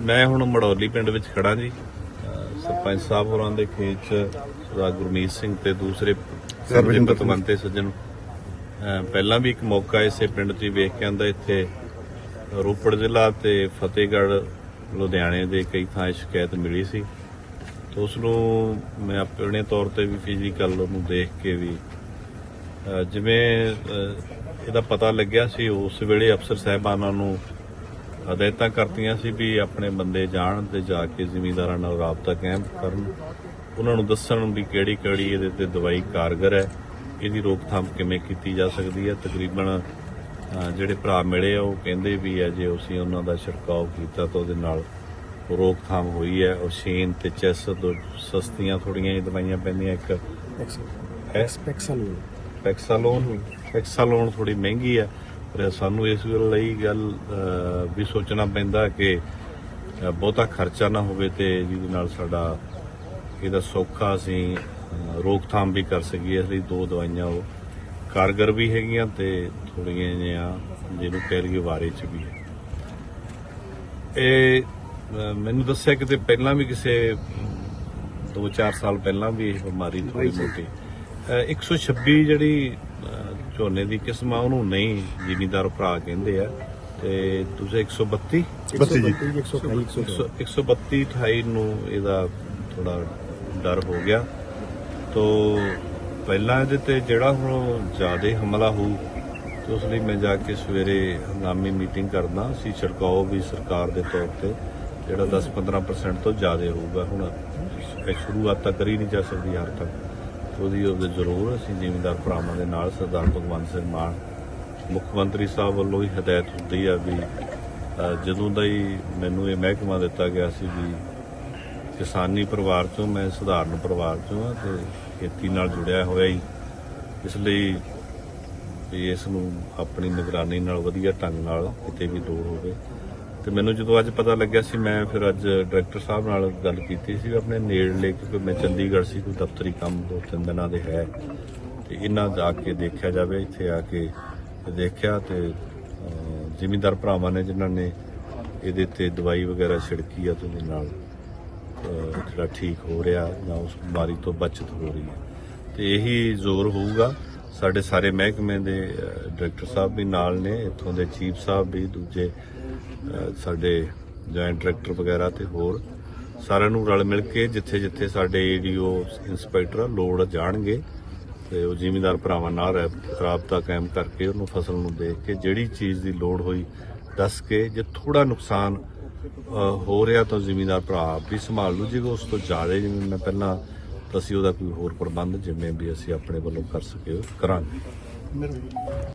ਮੈਂ ਹੁਣ ਮੜੌਲੀ ਪਿੰਡ ਵਿੱਚ ਖੜਾ ਜੀ। ਸਰਪੰਚ ਸਾਹਿਬ ਹੋਰਾਂ ਦੇ ਖੇਤ 'ਚ ਸਰਦਾਰ ਗੁਰਮੀਤ ਸਿੰਘ ਤੇ ਦੂਸਰੇ ਸਰਵਿੰਦਰ ਤਮੰਤੇ ਸੱਜਣ। ਪਹਿਲਾਂ ਵੀ ਇੱਕ ਮੌਕਾ ਇਸੇ ਪਿੰਡ 'ਚ ਵੇਖ ਕੇ ਆਂਦਾ ਇੱਥੇ ਰੋਪੜ ਜ਼ਿਲ੍ਹਾ ਤੇ ਫਤਿਹਗੜ੍ਹ ਲੁਧਿਆਣੇ ਦੇ ਕਈ ਥਾਂ ਸ਼ਿਕਾਇਤ ਮਿਲੀ ਸੀ। ਤੇ ਉਸ ਨੂੰ ਮੈਂ ਆਪਣੇ ਤੌਰ ਤੇ ਵੀ ਫਿਜ਼ੀਕਲ ਉਹਨੂੰ ਦੇਖ ਕੇ ਵੀ ਜਿਵੇਂ ਇਹਦਾ ਪਤਾ ਲੱਗਿਆ ਸੀ ਉਸ ਵੇਲੇ ਅਫਸਰ ਸਾਹਿਬਾਨਾਂ ਨੂੰ ਹਦਾਇਤਾਂ ਕਰਤੀਆਂ ਸੀ ਵੀ ਆਪਣੇ ਬੰਦੇ ਜਾਣ ਤੇ ਜਾ ਕੇ ਜ਼ਿਮੀਂਦਾਰਾਂ ਨਾਲ ਰਾਬਤਾ ਕਾਇਮ ਕਰਨ। ਉਹਨਾਂ ਨੂੰ ਦੱਸਣ ਵੀ ਕਿਹੜੀ ਕਿਹੜੀ ਇਹਦੇ ਤੇ ਦਵਾਈ ਕਾਰਗਰ ਹੈ ਇਹਦੀ ਰੋਕਥਾਮ ਕਿਵੇਂ ਕੀਤੀ ਜਾ ਸਕਦੀ ਹੈ। ਤਕਰੀਬਨ ਜਿਹੜੇ ਭਰਾ ਮਿਲੇ ਆ ਉਹ ਕਹਿੰਦੇ ਵੀ ਹੈ ਜੇ ਅਸੀਂ ਉਹਨਾਂ ਦਾ ਛਿੜਕਾਅ ਕੀਤਾ ਤਾਂ ਉਹਦੇ ਨਾਲ ਰੋਕਥਾਮ ਹੋਈ ਹੈ। ਉਹ ਸ਼ੇਨ ਤੇ ਚੈਸ ਦੋ ਸਸਤੀਆਂ ਥੋੜੀਆਂ ਜਿਹੀਆਂ ਦਵਾਈਆਂ ਪੈਂਦੀਆਂ ਇੱਕ ਹੈ? ਪੈਕਸਾਲੋਨ ਪੈਕਸਾਲੋਨ ਥੋੜੀ ਮਹਿੰਗੀ ਹੈ। ਪਰ ਸਾਨੂੰ ਇਸ ਗੱਲ ਲਈ ਗੱਲ ਵੀ ਸੋਚਣਾ ਪੈਂਦਾ ਕਿ ਬਹੁਤਾ ਖਰਚਾ ਨਾ ਹੋਵੇ ਤੇ ਜਿਹਦੇ ਨਾਲ ਸਾਡਾ ਇਹਦਾ ਸੌਖਾ ਅਸੀਂ ਰੋਕਥਾਮ ਵੀ ਕਰ ਸਕੀਏ। ਇਸ ਲਈ ਦੋ ਦਵਾਈਆਂ ਉਹ ਕਾਰਗਰ ਵੀ ਹੈਗੀਆਂ ਤੇ ਥੋੜੀਆਂ ਜਿਹੀਆਂ ਜਿਹਨੂੰ ਕਹਿ ਲਈਏ ਵਾਰੇ ਚ ਵੀ ਹੈ ਇਹ ਮੈਨੂੰ ਦੱਸਿਆ ਕਿਤੇ ਪਹਿਲਾਂ ਵੀ ਕਿਸੇ 2-4 ਸਾਲ ਪਹਿਲਾਂ ਵੀ ਇਹ ਬਿਮਾਰੀ ਥੋੜੀ ਮੋਟੀ ਅਹ 126 ਜਿਹੜੀ ਝੋਨੇ ਦੀ ਕਿਸਮ ਆ ਉਹਨੂੰ ਨਹੀਂ ਜ਼ਿਮੀਦਾਰ ਭਰਾ ਕਹਿੰਦੇ ਆ। ਤੇ ਤੁਸੀਂ 132 ਬੱਤੀ? ਜੀ। 100 132 28 ਨੂੰ ਇਹਦਾ ਥੋੜਾ ਡਰ ਹੋ ਗਿਆ। ਤੋ ਪਹਿਲਾਂ ਇਹਦੇ ਤੇ ਜਿਹੜਾ ਹੁਣ ਜ਼ਿਆਦਾ ਹਮਲਾ ਹੋਊ ਤੇ ਉਸ ਲਈ ਮੈਂ ਜਾ ਕੇ ਸਵੇਰੇ ਹੰਗਾਮੀ ਮੀਟਿੰਗ ਕਰਨਾ ਅਸੀਂ ਛੜਕਾਓ ਵੀ ਸਰਕਾਰ ਦੇ ਤੌਰ ਤੇ ਜਿਹੜਾ 10-15% ਤੋਂ ਜ਼ਿਆਦਾ ਹੋਊਗਾ। ਹੁਣ ਸ਼ੁਰੂਆਤ ਤਾਂ ਕਰੀ ਨਹੀਂ ਜਾ ਸਕਦੀ ਹਰ ਤੱਕ। ਉਹਦੀ ਉਹਦੇ ਜ਼ਰੂਰ ਅਸੀਂ ਜ਼ਿਮੀਂਦਾਰ ਭਰਾਵਾਂ ਦੇ ਨਾਲ ਸਰਦਾਰ ਭਗਵੰਤ ਸਿੰਘ ਮਾਨ, ਮੁੱਖ ਮੰਤਰੀ ਸਾਹਿਬ ਵੱਲੋਂ ਹੀ ਹਦਾਇਤ ਹੁੰਦੀ ਆ ਵੀ ਜਦੋਂ ਦਾ ਹੀ ਮੈਨੂੰ ਇਹ ਮਹਿਕਮਾ ਦਿੱਤਾ ਗਿਆ ਸੀ ਵੀ ਕਿਸਾਨੀ ਪਰਿਵਾਰ ਚੋਂ ਮੈਂ ਸਧਾਰਨ ਪਰਿਵਾਰ ਚੋਂ ਆ ਤੇ ਖੇਤੀ ਨਾਲ ਜੁੜਿਆ ਹੋਇਆ ਹੀ। ਇਸ ਲਈ ਵੀ ਇਸ ਨੂੰ ਆਪਣੀ ਨਿਗਰਾਨੀ ਨਾਲ ਵਧੀਆ ਢੰਗ ਨਾਲ ਕਿਤੇ ਵੀ ਦੂਰ ਹੋਵੇ। ਤੇ ਮੈਨੂੰ ਜਦੋਂ ਅੱਜ ਪਤਾ ਲੱਗਿਆ ਸੀ ਮੈਂ ਫਿਰ ਅੱਜ ਡਾਇਰੈਕਟਰ ਸਾਹਿਬ ਨਾਲ ਗੱਲ ਕੀਤੀ ਸੀ ਆਪਣੇ ਨੇੜਲੇ ਕਿਉਂਕਿ ਮੈਂ ਚੰਡੀਗੜ੍ਹ ਸੀ ਕੋਈ ਦਫ਼ਤਰੀ ਕੰਮ ਦੋ ਤਿੰਨ ਦਿਨਾਂ ਦੇ ਹੈ। ਤੇ ਇਹਨਾਂ ਜਾ ਕੇ ਦੇਖਿਆ ਜਾਵੇ ਇੱਥੇ ਆ ਕੇ ਦੇਖਿਆ ਤੇ ਅਹ, ਜ਼ਿਮੀਂਦਾਰ ਭਰਾਵਾਂ ਨੇ ਜਿਨ੍ਹਾਂ ਨੇ ਇਹਦੇ ਤੇ ਦਵਾਈ ਵਗੈਰਾ ਛਿੜਕੀ ਆ ਤੇ ਉਹਦੇ ਨਾਲ ਜਿਹੜਾ ਠੀਕ ਹੋ ਰਿਹਾ ਜਾਂ ਉਸ ਬਿਮਾਰੀ ਤੋਂ ਬਚਤ ਹੋ ਰਹੀ ਹੈ। ਤੇ ਇਹੀ ਜ਼ੋਰ ਹੋਊਗਾ। ਸਾਡੇ ਸਾਰੇ ਮਹਿਕਮੇ ਦੇ ਡਾਇਰੈਕਟਰ ਸਾਹਿਬ ਵੀ ਨਾਲ ਨੇ ਇੱਥੋਂ ਦੇ ਚੀਫ ਸਾਹਿਬ ਵੀ ਦੂਜੇ ਸਾਡੇ ਜੁਆਇੰਟ ਡਾਇਰੈਕਟਰ ਵਗੈਰਾ ਤੇ ਹੋਰ ਸਾਰਿਆਂ ਨੂੰ ਰਲ ਮਿਲ ਕੇ ਜਿੱਥੇ ਜਿੱਥੇ ਸਾਡੇ ਏਡੀਓ ਇੰਸਪੈਕਟਰ ਲੋੜ ਜਾਣਗੇ ਤੇ ਉਹ ਜ਼ਿਮੀਂਦਾਰ ਭਰਾਵਾਂ ਨਾਲ ਰਹਿ- ਰਾਬਤਾ ਕਾਇਮ ਕਰਕੇ ਉਹਨੂੰ ਫਸਲ ਨੂੰ ਦੇਖ ਕੇ ਜਿਹੜੀ ਚੀਜ਼ ਦੀ ਲੋੜ ਹੋਈ ਦੱਸ ਕੇ ਜੇ ਥੋੜਾ ਨੁਕਸਾਨ ਹੋ ਰਿਹਾ ਤਾਂ ਜ਼ਿਮੀਂਦਾਰ ਭਰਾ ਆਪ ਵੀ ਸੰਭਾਲ ਲੂ ਜੇ ਉਸ ਤੋਂ ਜ਼ਿਆਦਾ ਜਿਵੇਂ ਮੈਂ ਪਹਿਲਾਂ ਅਸੀਂ ਉਹਦਾ ਕੋਈ ਹੋਰ ਪ੍ਰਬੰਧ ਜਿਵੇਂ ਵੀ ਅਸੀਂ ਆਪਣੇ ਵੱਲੋਂ ਕਰ ਸਕੇ, ਕਰਾਂਗੇ।